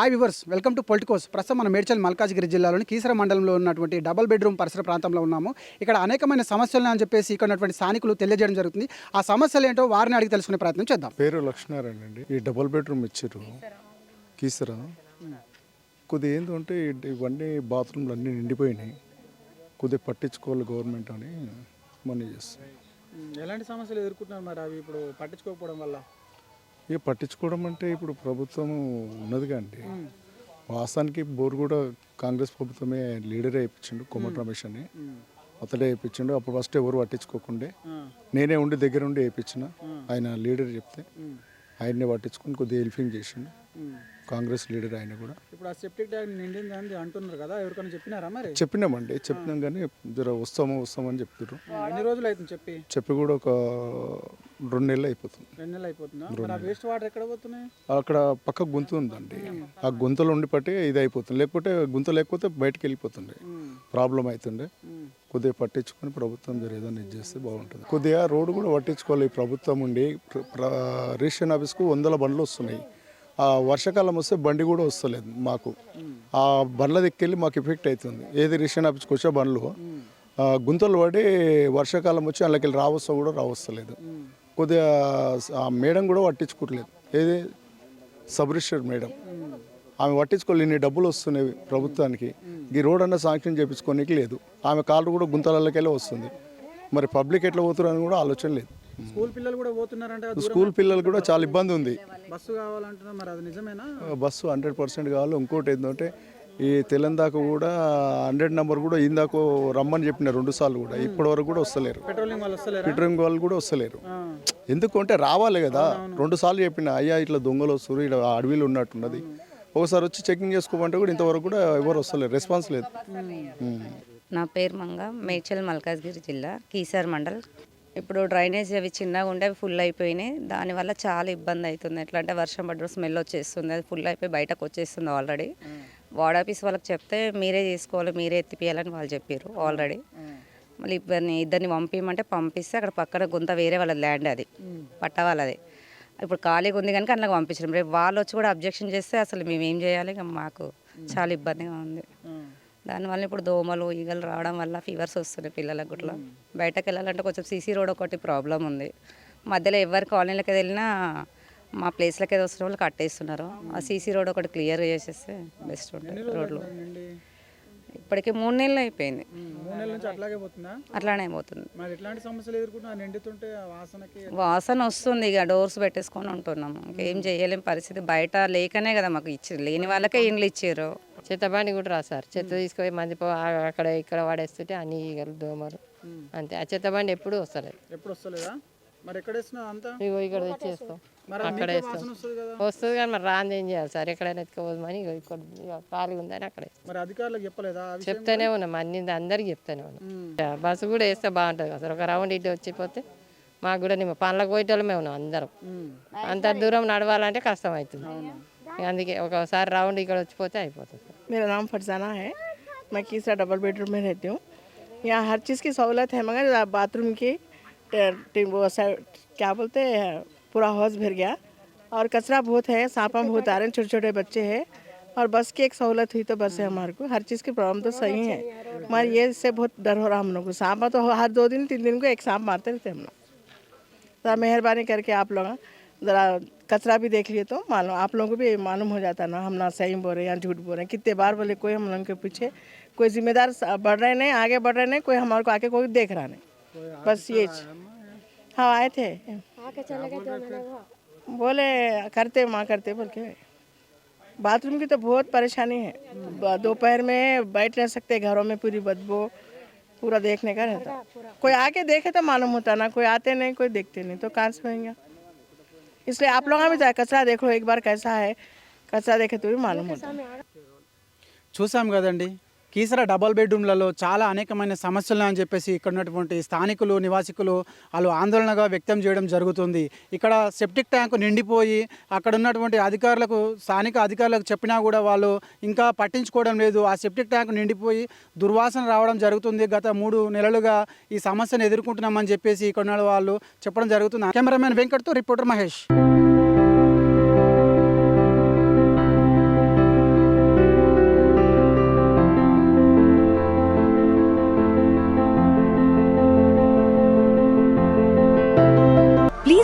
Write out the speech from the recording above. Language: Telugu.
Hi viewers welcome to Politicos ప్రస్తుతం మన మేడ్చల్ మల్కాజ్గిరి జిల్లాలోని కీసర మండలంలో ఉన్నటువంటి డబల్ బెడ్రూమ్ పరిసర ప్రాంతంలో ఉన్నాము. ఇక్కడ అనేకమైన సమస్యలు అని చెప్పేసి ఇక్కడ ఉన్నటువంటి స్థానికులు తెలియజేయడం జరుగుతుంది. ఆ సమస్యలు ఏంటో వారిని అడిగి తెలుసుకునే ప్రయత్నం చేద్దాం. పేరు లక్ష్మీనారాయణ అండి. ఈ డబుల్ బెడ్రూమ్ ఇచ్చారు. కీసరా. కొద్దిగా ఏంటంటే ఇవన్నీ బాత్రూమ్లు అన్నీ నిండిపోయినాయి. కొద్దిగా పట్టించుకోవాలి గవర్నమెంట్ అని మనీ చేస్తాం ఎలాంటి సమస్యలు ఎదుర్కొంటున్నారు మరి అవి ఇప్పుడు పట్టించుకోకపోవడం వల్ల? ఇక పట్టించుకోవడం అంటే ఇప్పుడు ప్రభుత్వం ఉన్నదిగా అండి. వాస్తవానికి బోర్ కూడా కాంగ్రెస్ ప్రభుత్వమే లీడరే వేయించిండు కోమటి రమేష్ అని. అతడే వేయించిండు. అప్పుడు ఫస్ట్ ఎవరు పట్టించుకోకుండే. నేనే ఉండి దగ్గర ఉండి వేయించిన ఆయన లీడర్ చెప్తే ఆయన్నే పట్టించుకొని కొద్దిగా హెల్పింగ్ చేసిండు. కాంగ్రెస్ లీడర్ ఆయన కూడా. ఇప్పుడు ఆ సెప్టిక్ ట్యాంక్ నిండింది అని అంటున్నారు కదా ఎవరికైనా చెప్పినారా మరి? చెప్పినామండి. చెప్పినాం కానీ జర వస్తాము వస్తామని చెప్తారు ఎన్ని రోజులు అవుతుంది చెప్పి? చెప్పి కూడా ఒక రెండు నెలలు అయిపోతుంది. రెండు నెలలు అయిపోతుందా? వేస్ట్ వాటర్ ఎక్కడ పోతున్నాయి? అక్కడ పక్క గుంత ఉందండి. ఆ గుంతలో ఉండి పట్టి ఇది అయిపోతుంది. లేకపోతే గుంత లేకపోతే బయటకు వెళ్ళిపోతుండే ప్రాబ్లం అవుతుండే. కొద్దిగా పట్టించుకొని ప్రభుత్వం ఏదైనా ఇది చేస్తే బాగుంటుంది. కొద్దిగా రోడ్డు కూడా పట్టించుకోవాలి. ఈ ప్రభుత్వం ఉండి రిజిస్ట్రేషన్ ఆఫీస్కు వందల బండ్లు వస్తున్నాయి. వర్షాకాలం వస్తే బండి కూడా వస్తలేదు మాకు. ఆ బండ్ల దిక్కెళ్ళి మాకు ఎఫెక్ట్ అవుతుంది ఏది రిషన్ ఆఫీస్కి వచ్చే బండ్లు గుంతలు పడి వర్షాకాలం వచ్చి అందులోకి రావస్తా కూడా రావస్తలేదు. కొద్దిగా ఆ మేడం కూడా పట్టించుకోవట్లేదు. ఏది? సబ్ మేడం. ఆమె పట్టించుకోవాలి ఇన్ని డబ్బులు వస్తున్నాయి ప్రభుత్వానికి. ఈ రోడ్ అన్న శాంక్షన్ చేయించుకోనికి లేదు. ఆమె కాళ్ళు కూడా గుంతలకెళ్ళి వస్తుంది. మరి పబ్లిక్ ఎట్లా పోతున్నారని కూడా ఆలోచన లేదు. స్కూల్ పిల్లలు కూడా పోతున్నారంటే స్కూల్ పిల్లలు కూడా చాలా ఇబ్బంది ఉంది. బస్సు కావాలంటున్నారు మరి అది నిజమేనా? బస్సు హండ్రెడ్ పర్సెంట్ కావాలి. ఇంకోటి ఏంటంటే ఈ తెలంగాణ కూడా హండ్రెడ్ నెంబర్ కూడా ఇందాక రమ్మని చెప్పిన రెండు సార్లు కూడా ఇప్పటి వరకు కూడా వస్తలేరు. పెట్రోలింగ్ వాళ్ళు వస్తలేరా? పెట్రోలింగ్ వాళ్ళు కూడా వస్తలేరు. ఎందుకంటే రావాలి కదా. రెండు సార్లు చెప్పిన అయ్యా ఇట్లా దొంగలు వస్తారు ఇక్కడ అడవిలో ఉన్నట్టున్నది. ఒకసారి వచ్చి చెకింగ్ చేసుకోమంటే కూడా ఇంతవరకు కూడా ఎవరు వస్తలేరు. రెస్పాన్స్ లేదు. నా పేరు మంగ మేడ్చల్ మల్కాజ్గిరి జిల్లా కీసర్ మండల్. ఇప్పుడు డ్రైనేజ్ అవి చిన్నగా ఉండే అవి ఫుల్ అయిపోయినాయి. దానివల్ల చాలా ఇబ్బంది అవుతుంది. ఎట్లా అంటే వర్షం పడ్డ స్మెల్ వచ్చేస్తుంది. అది ఫుల్ అయిపోయి బయటకు వచ్చేస్తుంది ఆల్రెడీ వార్డ్ ఆఫీస్ వాళ్ళకి చెప్తే మీరే చేసుకోవాలి మీరే ఎత్తిపియాలని వాళ్ళు చెప్పారు ఆల్రెడీ మళ్ళీ ఇద్దరిని ఇద్దరిని పంపించమంటే పంపిస్తే అక్కడ పక్కన గుంత వేరే వాళ్ళ ల్యాండ్ అది. పట్ట వాళ్ళది. ఇప్పుడు ఖాళీగా ఉంది కనుక అందులోకి పంపించడం రేపు వాళ్ళు వచ్చి కూడా అబ్జెక్షన్ చేస్తే అసలు మేము ఏం చేయాలి మాకు చాలా ఇబ్బందిగా ఉంది. దానివల్ల ఇప్పుడు దోమలు ఈగలు రావడం వల్ల ఫీవర్స్ వస్తున్నాయి పిల్లలకు కూడా. బయటకు వెళ్ళాలంటే కొంచెం సీసీ రోడ్ ఒకటి ప్రాబ్లం ఉంది. మధ్యలో ఎవరి కాలనీలకి వెళ్ళినా మా ప్లేస్లకి ఏదో వస్తున్న వాళ్ళు కట్టేస్తున్నారు. ఆ సీసీ రోడ్ ఒకటి క్లియర్ చేసేస్తే బెస్ట్ ఉంటుంది రోడ్లు. ఇప్పటికి మూడు నెలలు అయిపోయింది. అట్లానే పోతుంది. వాసన వస్తుంది ఇక డోర్స్ పెట్టేసుకొని ఉంటున్నాము ఇంకేం చేయలేం పరిస్థితి. బయట లేకనే కదా మాకు ఇచ్చారు లేని వాళ్ళకే ఇండ్లు ఇచ్చారు. చెత్త బండి కూడా రా సార్. చెత్త తీసుకొని మంది అక్కడ ఇక్కడ వాడేస్తుంటే అన్ని ఈగలు దోమలు. అంతే. ఆ చెత్త బండి ఎప్పుడు వస్తలేదు. ఎప్పుడు వస్తలేదా? మరి ఎక్కడ అంతా? ఇగో ఇక్కడ తెచ్చేస్తాం అక్కడ వేస్తాం. వస్తుంది కానీ మరి రాంది ఏం చేయాలి సార్? ఎక్కడైనా ఎత్తుకోవద్దని ఇగో ఇక్కడ ఖాళీ ఉందని అక్కడ. మరి అధికారులకు చెప్పలేదా చెప్తానే ఉన్నాం. అన్ని అందరికి చెప్తానే ఉన్నాం. బస్సు కూడా వేస్తే బాగుంటుంది సార్. ఒక రౌండ్ ఇటు వచ్చిపోతే మాకు కూడా నిమ్మ పనులకు పోయేటోళ్ళమే ఉన్నాం అందరం. అంత దూరం నడవాలంటే కష్టం అవుతుంది. అందుకే ఒకసారి రౌండ్ ఇక్కడ వచ్చిపోతే అయిపోతుంది సార్ मेरा नाम फरजाना है मैं कीसरा डबल बेडरूम में रहती हूँ यहाँ हर चीज़ की सहूलत है मगर बाथरूम की टे- टे- वो सा- क्या बोलते हैं पूरा हौज भर गया और कचरा बहुत है सांपा बहुत आ रहे हैं छोटे छोटे बच्चे हैं और बस की एक सहूलत हुई तो बस है हमारे को हर चीज़ की प्रॉब्लम तो सही है मगर ये इससे बहुत डर हो रहा हम लोग को सांपा तो हर दो दिन तीन दिन को एक सांप मारते रहते हम लोग ज़रा मेहरबानी करके आप लोग ज़रा कचरा भी देख लिए तो मालूम आप लोगों को भी मालूम हो जाता ना हम ना सही बोल रहे हैं या झूठ बोल रहे हैं। कितने बार बोले कोई हम लोगों के पीछे कोई जिम्मेदार बढ़ रहे नहीं आगे बढ़ रहे नहीं कोई हमारे को आके कोई देख रहा नहीं। बस ये हाँ आए थे। बोले करते माँ करते बोल के। बाथरूम की तो बहुत परेशानी है। दोपहर में बैठ नहीं सकते घरों में पूरी बदबू पूरा देखने का रहता। कोई आके देखे तो मालूम होता ना कोई आते नहीं कोई देखते नहीं तो कहाँ से होएँगे? इसलिए आप लोग भी जाए कचरा देख लो एक बार कैसा है कचरा देखे तो भी मालूम होता చూసాం కదండి కీసర డబల్ బెడ్రూమ్లలో చాలా అనేకమైన సమస్యలు అని చెప్పేసి ఇక్కడ ఉన్నటువంటి స్థానికులు నివాసికులు వాళ్ళు ఆందోళనగా వ్యక్తం చేయడం జరుగుతుంది. ఇక్కడ సెప్టిక్ ట్యాంకు నిండిపోయి అక్కడ ఉన్నటువంటి అధికారులకు స్థానిక అధికారులకు చెప్పినా కూడా వాళ్ళు ఇంకా పట్టించుకోవడం లేదు. ఆ సెప్టిక్ ట్యాంకు నిండిపోయి దుర్వాసన రావడం జరుగుతుంది. గత మూడు నెలలుగా ఈ సమస్యను ఎదుర్కొంటున్నామని చెప్పేసి ఇక్కడ వాళ్ళు చెప్పడం జరుగుతుంది. Cameraman వెంకట్తో reporter Mahesh.